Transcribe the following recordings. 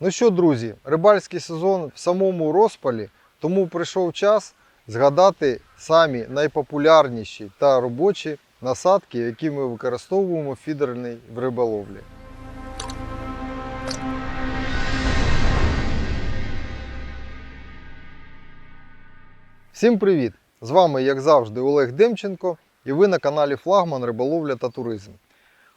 Ну що, друзі, рибальський сезон в самому розпалі, тому прийшов час згадати самі найпопулярніші та робочі насадки, які ми використовуємо в фідерній в риболовлі. Всім привіт! З вами, як завжди, Олег Демченко, і ви на каналі Флагман Риболовля та Туризм.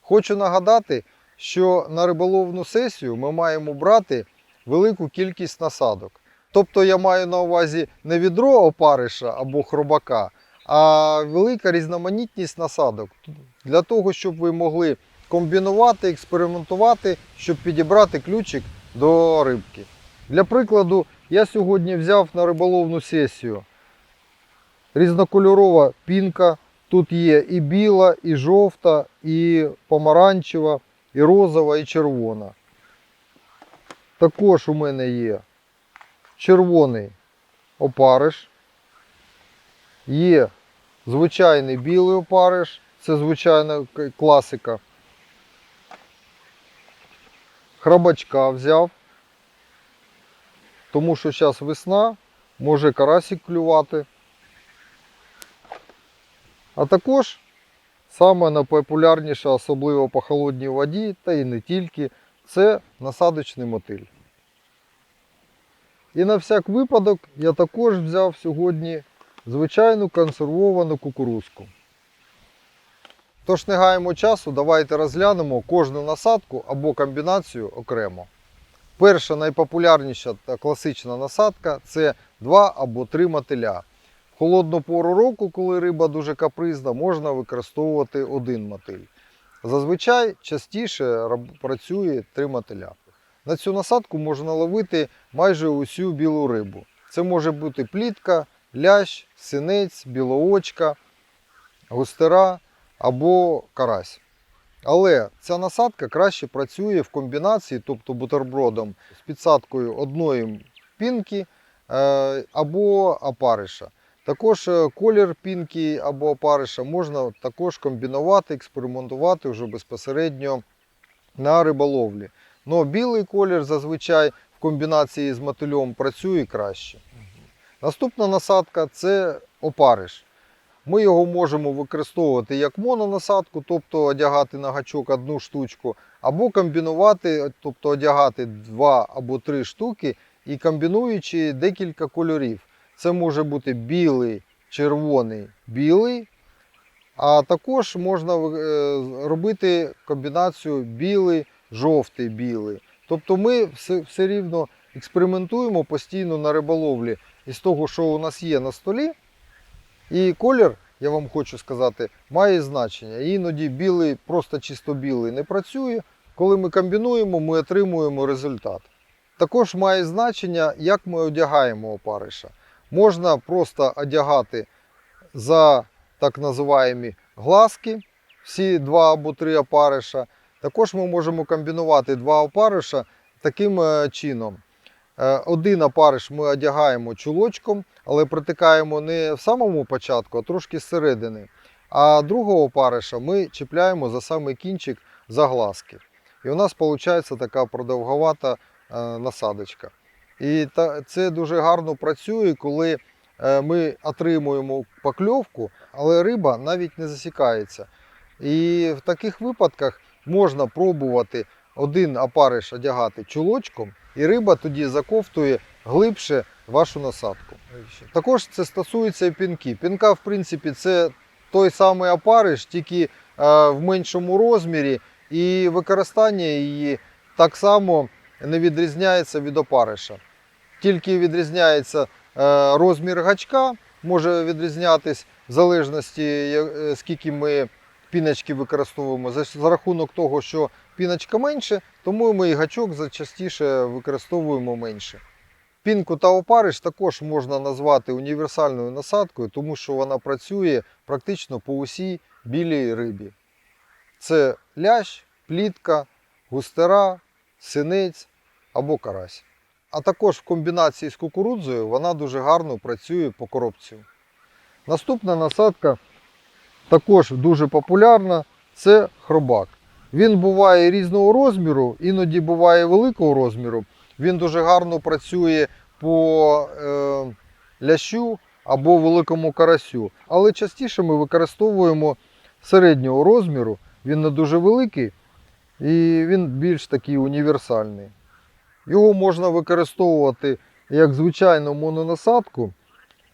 Хочу нагадати, що на риболовну сесію ми маємо брати велику кількість насадок. Тобто я маю на увазі не відро опариша або хробака, а велика різноманітність насадок для того, щоб ви могли комбінувати, експериментувати, щоб підібрати ключик до рибки. Для прикладу, я сьогодні взяв на риболовну сесію різнокольорова пінка. Тут є і біла, і жовта, і помаранчева, і розова, і червона. Також у мене є червоний опариш. Є звичайний білий опариш, це звичайна класика. Храбачка взяв, тому що зараз весна, може карасик клювати. А також саме найпопулярніша, особливо по холодній воді, та і не тільки, це насадочний мотиль. І на всяк випадок я також взяв сьогодні звичайну консервовану кукурузку. Тож не гаємо часу, давайте розглянемо кожну насадку або комбінацію окремо. Перша найпопулярніша та класична насадка це два або три мотиля. Холодну пору року, коли риба дуже капризна, можна використовувати один мотиль. Зазвичай частіше працює три мотиля. На цю насадку можна ловити майже усю білу рибу. Це може бути плітка, лящ, синець, білоочка, густера або карась. Але ця насадка краще працює в комбінації, тобто бутербродом з підсадкою одної пінки е, або опариша. Також е, колір пінки або опариша можна також комбінувати, експериментувати вже безпосередньо на риболовлі. Но білий колір зазвичай в комбінації з мотильом працює краще. Наступна насадка це опариш. Ми його можемо використовувати як мононасадку, тобто одягати на гачок одну штучку, або комбінувати, тобто одягати два або три штуки і комбінуючи декілька кольорів. Це може бути білий, червоний, білий. А також можна е, робити комбінацію білий, жовтий, білий. Тобто ми все, все рівно експериментуємо постійно на риболовлі із того, що у нас є на столі. І колір, я вам хочу сказати, має значення. Іноді білий, просто чисто білий не працює. Коли ми комбінуємо, ми отримуємо результат. Також має значення, як ми одягаємо опариша. Можна просто одягати за так називаємо глазки, всі два або три опариша. Також ми можемо комбінувати два опариша таким е, чином. Е, Один опариш ми одягаємо чулочком, але протикаємо не в самому початку, а трошки зсередини. А другого опариша ми чіпляємо за самий кінчик за глазки. І у нас виходить така продовговата е, насадочка. І це дуже гарно працює, коли е, ми отримуємо покльовку, але риба навіть не засікається. І в таких випадках можна пробувати один опариш одягати чулочком, і риба тоді заковтує глибше вашу насадку. Також це стосується і пінки. Пінка, в принципі, це той самий опариш, тільки е, в меншому розмірі, і використання її так само не відрізняється від опариша. Тільки відрізняється е, розмір гачка, може відрізнятись в залежності, е, скільки ми піночки використовуємо. За, рахунок того, що піночка менше, тому ми і гачок зачастіше використовуємо менше. Пінку та опариш також можна назвати універсальною насадкою, тому що вона працює практично по усій білій рибі. Це лящ, плітка, густера, синець або карась. А також в комбінації з кукурудзою вона дуже гарно працює по коробці. Наступна насадка також дуже популярна це хробак. Він буває різного розміру, іноді буває великого розміру, Він дуже гарно працює по е, лящу або великому карасю. Але частіше ми використовуємо середнього розміру. Він не дуже великий і він більш такий універсальний. Його можна використовувати як звичайну мононасадку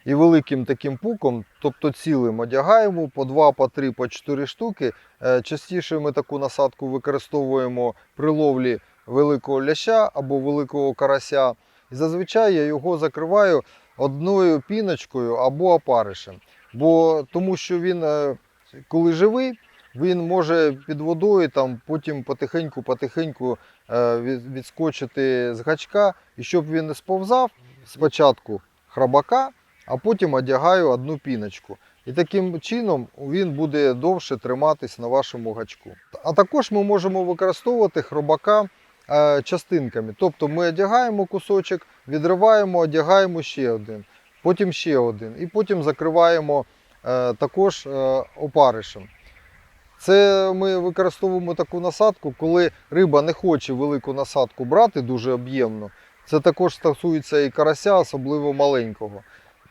і великим таким пуком, тобто цілим одягаємо по 2, по 3, по 4 штуки. Е, Частіше ми таку насадку використовуємо при ловлі великого ляща або великого карася. І зазвичай я його закриваю одною піночкою або опаришем. Бо тому що він, е, коли живий, він може під водою там потім потихеньку-потихеньку е, відскочити з гачка. І щоб він не сповзав, спочатку храбака, а потім одягаю одну піночку. І таким чином він буде довше триматись на вашому гачку. А також ми можемо використовувати хробака е, частинками. Тобто ми одягаємо кусочок, відриваємо, одягаємо ще один, потім ще один, і потім закриваємо е, також опаришем. Це ми використовуємо таку насадку, коли риба не хоче велику насадку брати дуже об'ємно. Це також стосується і карася, особливо маленького.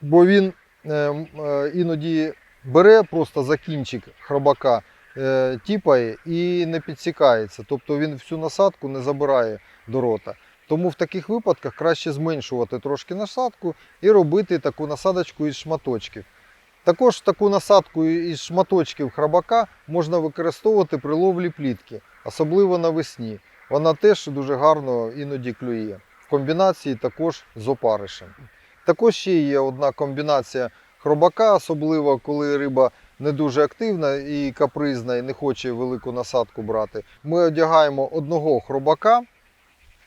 Бо він е, е, іноді бере просто за кінчик хробака, е, тіпає і не підсікається. Тобто він всю насадку не забирає до рота. Тому в таких випадках краще зменшувати трошки насадку і робити таку насадочку із шматочків. Також таку насадку із шматочків храбака можна використовувати при ловлі плітки, особливо навесні. Вона теж дуже гарно іноді клює. В комбінації також з опаришем. Також ще є одна комбінація хробака, особливо коли риба не дуже активна і капризна і не хоче велику насадку брати. Ми одягаємо одного хробака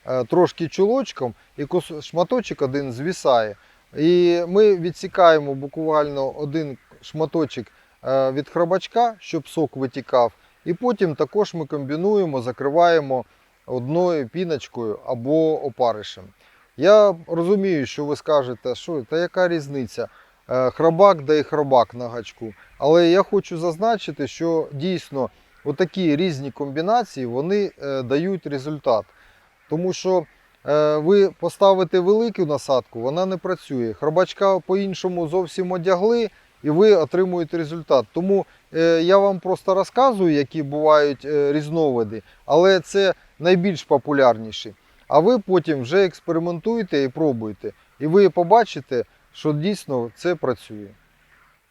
е, трошки чулочком, і шматочок один звісає. І ми відсікаємо буквально один шматочок е, від хробачка, щоб сок витікав. І потім також ми комбінуємо, закриваємо одною піночкою або опаришем. Я розумію, що ви скажете, що та яка різниця? Е, Хробак да і хробак на гачку. Але я хочу зазначити, що дійсно отакі різні комбінації вони е, дають результат. Тому що ви поставите велику насадку, вона не працює. Хробачка по-іншому зовсім одягли, і ви отримуєте результат. Тому е, я вам просто розказую, які бувають е, різновиди, але це найбільш популярніші. А ви потім вже експериментуєте і пробуєте. І ви побачите, що дійсно це працює.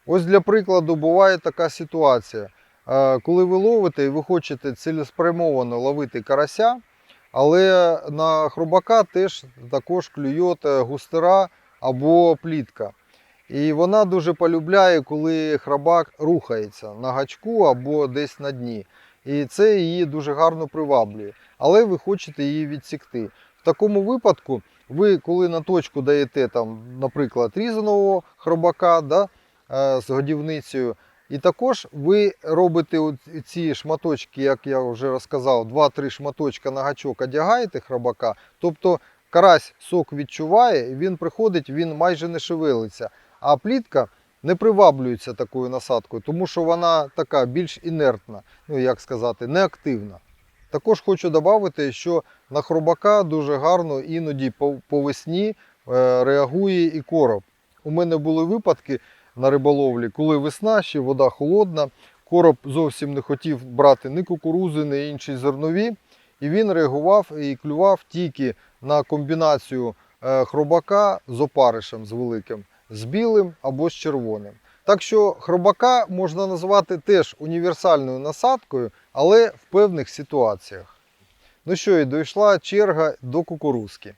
Ось для прикладу буває така ситуація. Е, Коли ви ловите і ви хочете цілеспрямовано ловити карася, але на хробака теж також клює е, густера або плітка. І вона дуже полюбляє, коли хробак рухається на гачку або десь на дні. І це її дуже гарно приваблює. Але ви хочете її відсікти. В такому випадку, ви коли на точку даєте, там, наприклад, різаного хробака да, е, з годівницею, і також ви робите ці шматочки, як я вже розказав, 2-3 шматочка на гачок одягаєте хробака. Тобто карась сок відчуває, він приходить, він майже не шевелиться. А плітка не приваблюється такою насадкою, тому що вона така більш інертна, ну як сказати, неактивна. Також хочу додати, що на хробака дуже гарно іноді по, по весні е, реагує і короб. У мене були випадки на риболовлі, коли весна, ще вода холодна, короб зовсім не хотів брати ні кукурузи, ні інші зернові. І він реагував і клював тільки на комбінацію е, хробака з опаришем з великим, з білим або з червоним. Так що хробака можна назвати теж універсальною насадкою, але в певних ситуаціях. Ну що, і дійшла черга до кукурузки.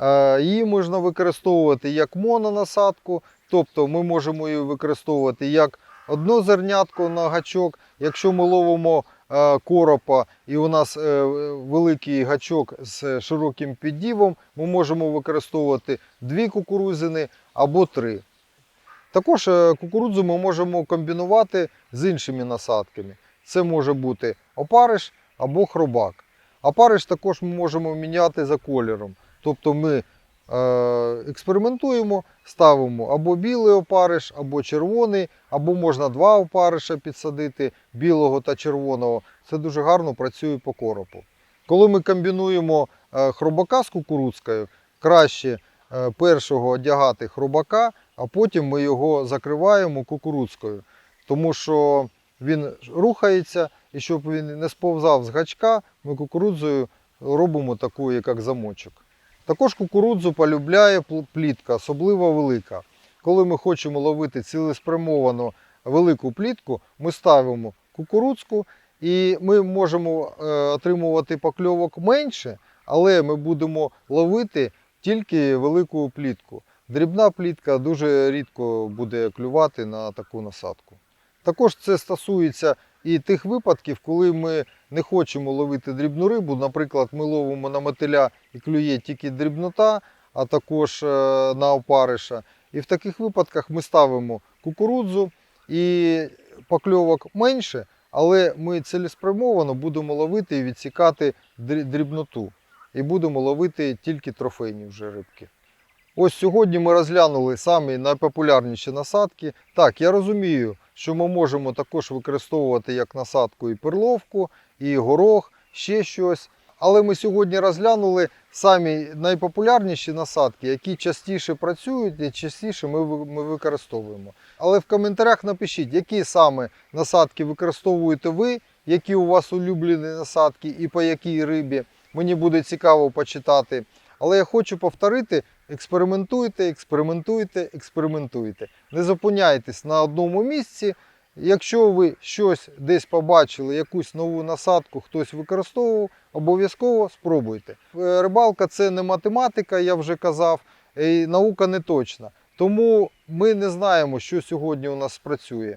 Е, Її можна використовувати як мононасадку, тобто ми можемо її використовувати як одно зернятко на гачок. Якщо ми ловимо е, коропа і у нас е, великий гачок з широким піддівом, ми можемо використовувати дві кукурузини або три. Також е, кукурудзу ми можемо комбінувати з іншими насадками. Це може бути опариш або хробак. Опариш також ми можемо міняти за кольором. Тобто ми експериментуємо, ставимо або білий опариш, або червоний, або можна два опариша підсадити білого та червоного. Це дуже гарно працює по коропу. Коли ми комбінуємо е, хробака з кукурудзкою, краще е, першого одягати хробака, а потім ми його закриваємо кукурудзкою. Тому що він рухається, і щоб він не сповзав з гачка, ми кукурудзою робимо таку, як замочок. Також кукурудзу полюбляє плітка, особливо велика. Коли ми хочемо ловити цілеспрямовано велику плітку, ми ставимо кукурудзку і ми можемо е, отримувати покльовок менше, але ми будемо ловити тільки велику плітку. Дрібна плітка дуже рідко буде клювати на таку насадку. Також це стосується і тих випадків, коли ми не хочемо ловити дрібну рибу. Наприклад, ми ловимо на мотиля і клює тільки дрібнота, а також е, на опариша. І в таких випадках ми ставимо кукурудзу і покльовок менше, але ми цілеспрямовано будемо ловити і відсікати дрібноту. І будемо ловити тільки трофейні вже рибки. Ось сьогодні ми розглянули самі найпопулярніші насадки. Так, я розумію, що ми можемо також використовувати як насадку і перловку, і горох, ще щось. Але ми сьогодні розглянули самі найпопулярніші насадки, які частіше працюють і частіше ми, ми використовуємо. Але в коментарях напишіть, які саме насадки використовуєте ви, які у вас улюблені насадки і по якій рибі. Мені буде цікаво почитати. Але я хочу повторити: експериментуйте, експериментуйте, експериментуйте. Не зупиняйтесь на одному місці. Якщо ви щось десь побачили, якусь нову насадку хтось використовував, обов'язково спробуйте. Е, Рибалка це не математика, я вже казав, і наука не точна. Тому ми не знаємо, що сьогодні у нас спрацює.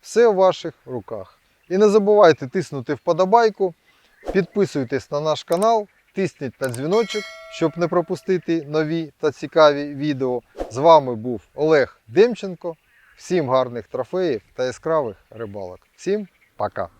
Все в ваших руках. І не забувайте тиснути вподобайку, підписуйтесь на наш канал, тисніть на дзвіночок, щоб не пропустити нові та цікаві відео. З вами був Олег Демченко. Всім гарних трофеїв та яскравих рибалок. Всім пока!